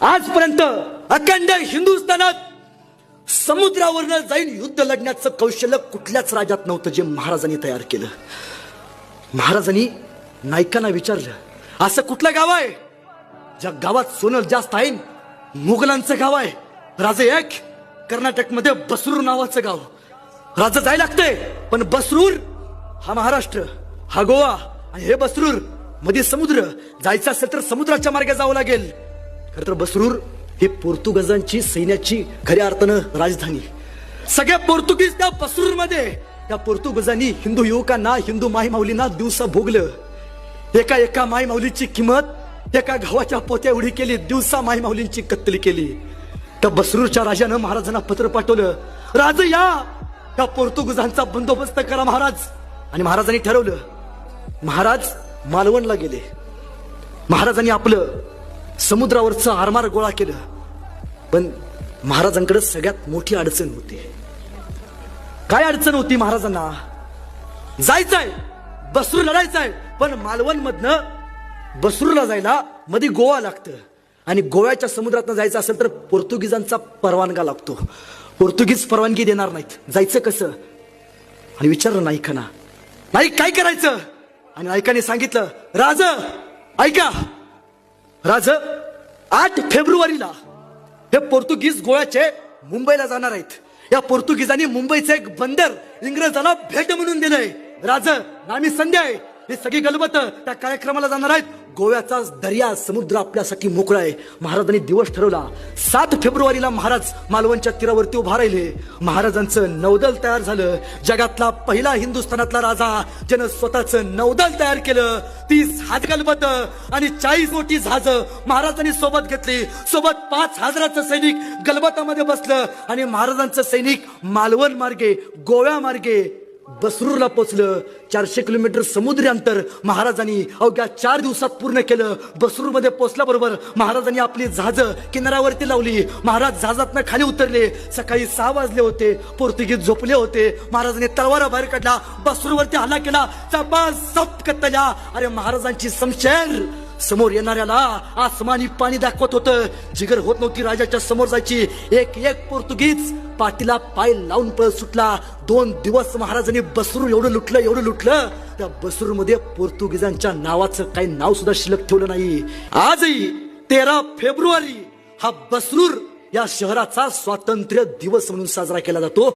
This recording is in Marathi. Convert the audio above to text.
आजपर्यंत अखंड हिंदुस्थानात समुद्रावरनं जाईन युद्ध लढण्याचं कौशल्य कुठल्याच राज्यात नव्हतं जे महाराजांनी तयार केलं. महाराजांनी नायकांना विचारलं असं कुठलं गाव आहे? ज्या गावात सोनं जास्त आहे मुघलांचं गाव आहे. राजे एक कर्नाटकमध्ये बसरूर नावाचं गाव. राजा जायला लागतंय पण बसरूर हा महाराष्ट्र हा गोवा आणि हे बसरूरमध्ये समुद्र. जायचं असेल तर समुद्राच्या मार्गे जावं लागेल. तर बसरूर ही पोर्तुगजांची सैन्याची खऱ्या अर्थानं राजधानी. सगळ्या पोर्तुगीज त्या बसरूरमध्ये त्या पोर्तुगजांनी हिंदू युवकांना हिंदू माईमाऊलींना दिवसा भोगलं. एका एका माईमाऊलीची किंमत एका गावाच्या पोत्या एवढी केली दिवसा माईमाऊलींची कत्तली केली. त्या बसरूरच्या राजानं महाराजांना पत्र पाठवलं राज या! त्या पोर्तुगजांचा बंदोबस्त करा महाराज. आणि महाराजांनी ठरवलं महाराज मालवणला गेले. महाराजांनी आपलं समुद्रावरचं आरमार गोळा केलं. पण महाराजांकडे सगळ्यात मोठी अडचण होती. काय अडचण होती महाराजांना? जायचंय. बसरूर लढायचंय. पण मालवण मधनं बसरूरला जायला मध्ये गोवा लागतं. आणि गोव्याच्या समुद्रात जायचं असेल तर पोर्तुगीजांचा परवानगा लागतो. पोर्तुगीज परवानगी देणार नाहीत. जायचं कसं? आणि विचारलं नाईकांना नाईक काय करायचं? आणि नायकाने सांगितलं राज ऐका. राज आठ फेब्रुवारीला हे पोर्तुगीज गोव्याचे मुंबईला जाणार आहेत. या पोर्तुगीजांनी मुंबईचं एक बंदर इंग्रजांना भेट म्हणून दिलंय. राज नामी संध्या आहे. हे सगळी गलबत त्या कार्यक्रमाला जाणार आहेत. गोव्याचा दर्या समुद्र आपल्यासाठी मोकळा आहे. महाराजांनी दिवस ठरवला. सात फेब्रुवारीला महाराज मालवणच्या तीरावरती उभा राहिले. महाराजांचं नौदल तयार झालं. जगातला पहिला हिंदुस्थानातला राजा ज्यानं स्वतःचं नौदल तयार केलं तीस हात गलबत आणि चाळीस मोठी जहाज महाराजांनी सोबत घेतली. सोबत पाच हजाराचं सैनिक गलबतामध्ये बसलं आणि महाराजांचं सैनिक मालवण मार्गे गोव्या मार्गे बसरूरला पोचलं. चारशे किलोमीटर समुद्री अंतर. महाराजांनी अवघ्या चार दिवसात पूर्ण केलं. बसरूरमध्ये पोचल्याबरोबर महाराजांनी आपली जहाज किनाऱ्यावरती लावली. महाराज जहाजातनं खाली उतरले. सकाळी सहा वाजले होते. पोर्तुगीज झोपले होते. महाराजांनी तलवारा बाहेर काढला. बसरूरवरती हल्ला केला. चपा सप कत्तल्या अरे महाराजांची समशेर. समोर येणाऱ्याला आसमानी पाणी दाखवत होतं. जिगर होत नव्हती राजाच्या समोर जायची. एक एक पोर्तुगीज पाठीला पाय लावून पळ सुटला. दोन दिवस महाराजांनी बसरूर एवढं लुटलं एवढं लुटलं. त्या बसरूरमध्ये पोर्तुगीजांच्या नावाचं काही नाव सुद्धा शिल्लक ठेवलं नाही. आजही तेरा फेब्रुवारी हा बसरूर या शहराचा स्वातंत्र्य दिवस म्हणून साजरा केला जातो.